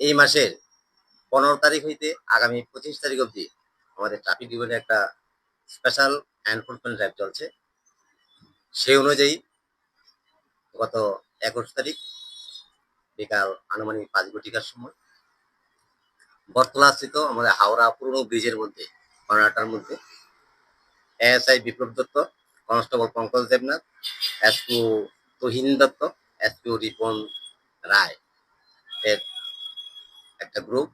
এই মাসের পনেরো তারিখ হইতে আগামী পঁচিশ তারিখ অবধি আমাদের ট্রাফিক ডিভিশনে একটা স্পেশাল এনফোর্সমেন্ট ড্রাইভ চলছে। সেই অনুযায়ী গত একুশ তারিখ বিকাল আনুমানিক পাঁচ ঘটিকার সময় বটতলাস্থিত আমাদের হাওড়া পুরনো ব্রিজের মধ্যে কর্নারটার মধ্যে। ASI Biplab Dutta, constable Pankaj Debnath SPO Tuhin Dutta SPO Ripon Roy. এর একটা গ্রুপ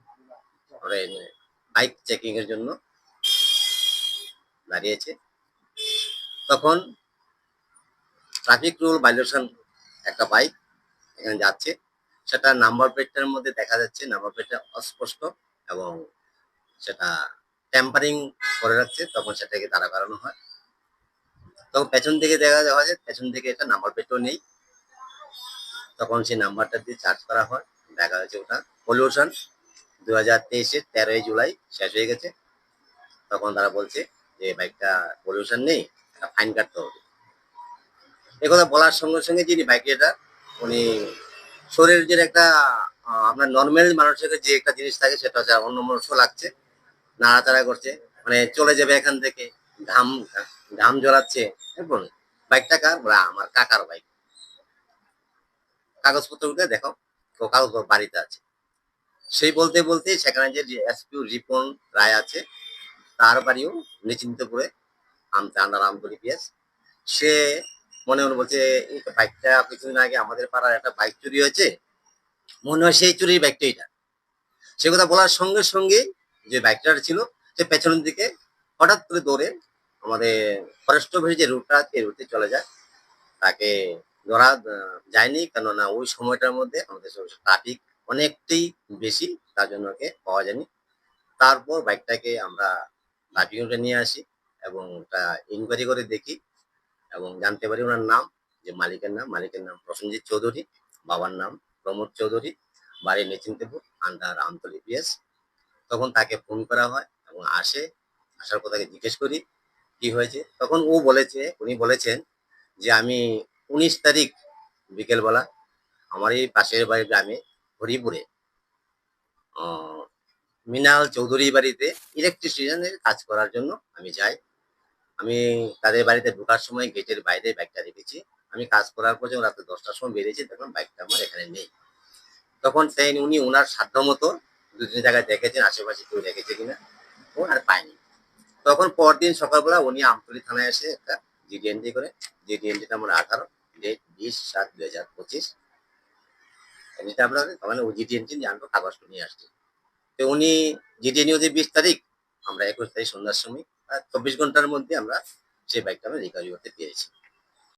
বাইক চেকিং এর জন্য দাঁড়িয়েছে। তখন ট্রাফিক রুল ভাইলেশন একটা বাইক এখানে যাচ্ছে। সেটা নাম্বার প্লেটটার মধ্যে দেখা যাচ্ছে নাম্বার প্লেটটা অস্পষ্ট। এবং সেটা ট্যাম্পারিং করে রাখছে, তখন সেটাকে দাঁড়া করানো হয়। তখন পেছন থেকে দেখা যাওয়া যায়, পেছন থেকে এটা নাম্বার প্লেটও নেই। তখন সেই নাম্বারটা দিয়ে চার্জ করা হয়। দেখা যাচ্ছে ওটা পলিউশন দু হাজার তেইশের তেরোই জুলাই শেষ হয়ে গেছে। তখন তারা বলছে যে বাইকটা পলিউশন নেই, একটা ফাইন কাটতে হবে। একথা বলার সঙ্গে সঙ্গে যিনি বাইকটা উনি শরীরের যে একটা আপনার নর্মাল মানুষের যে একটা জিনিস থাকে সেটা হচ্ছে অন্য মনস্ক লাগছে নাড়াচাড়া করছে মানে চলে যাবে এখান থেকে ঘাম ঘাম এরপর বাইকটা কার? বলে, আমার কাকার বাইক কাগজপত্রগুলো দেখো তো কাগজপত্র বাড়িতে আছে। সেই বলতে বলতে সেখানে যে এসপিউ রিপন রায় আছে তার বাড়িও নিশ্চিন্তপুরে আমতে আন্ডার আমতলি পিএস সে মনে মনে বলছে বাইকটা কিছুদিন আগে আমাদের পাড়ার একটা বাইক চুরি হয়েছে মনে হয় সেই চুরির বাইকটা এটা। সে কথা বলার সঙ্গে সঙ্গে যে বাইকটা ছিল, সে পেছনের দিকে হঠাৎ করে দৌড়ে আমাদের ফরেস্ট অফিসের যে রুটটা আছে রুটে চলে যায়। তাকে ধরা যায়নি, কেননা ওই সময়টার মধ্যে আমাদের ট্রাফিক অনেকটাই বেশি, তার জন্য ওকে পাওয়া যায়নি। তারপর বাইকটাকে আমরা ট্রাফিক রুটে নিয়ে আসি এবং ওটা ইনকোয়ারি করে দেখি এবং জানতে পারি ওনার নাম, যে মালিকের নাম। মালিকের নাম প্রসেনজিৎ চৌধুরী, বাবার নাম। প্রমোদ চৌধুরী, বাড়ি নিচিন্তপুর আন্ডার আমতলি পিএস তখন তাকে ফোন করা হয় এবং আসে, আসার পর তাকে জিজ্ঞেস করি, কি হয়েছে? তখন ও বলেছে, উনি বলেছেন যে আমি উনিশ তারিখ বিকেলবেলা আমার এই পাশের বাড়ির গ্রামে হরিপুরে মিনাল চৌধুরী বাড়িতে ইলেকট্রিশিয়ানের কাজ করার জন্য আমি যাই। আমি তাদের বাড়িতে ঢোকার সময় গেটের বাইরে বাইকটা রেখেছি। আমি কাজ করার পর যখন রাত্রে দশটার সময় বেরিয়েছি, তখন বাইকটা আমার এখানে নেই। তখন সেই উনি ওনার সাধ্য মতো দু তিন জায়গায় দেখেছেন, আশেপাশে কেউ রেখেছে কিনা? ও আর পায়নি। তখন পরদিন সকালবেলা উনি আমতলি থানায় এসে একটা জিডিএনডি করে জিডিএনডি নম্বর আঠারো ডেট বিশ সাত দুই হাজার পঁচিশ। যেটা তখন ওই জিডিএনটি নিয়ে আমরা কাগজটা নিয়ে আসছি। তো উনি জিডিএনই হচ্ছে বিশ তারিখ, আমরা একুশ তারিখ সন্ধ্যার সময় চব্বিশ ঘণ্টার মধ্যে আমরা সেই বাইকটা আমরা রিকভারি করতে পেরেছি।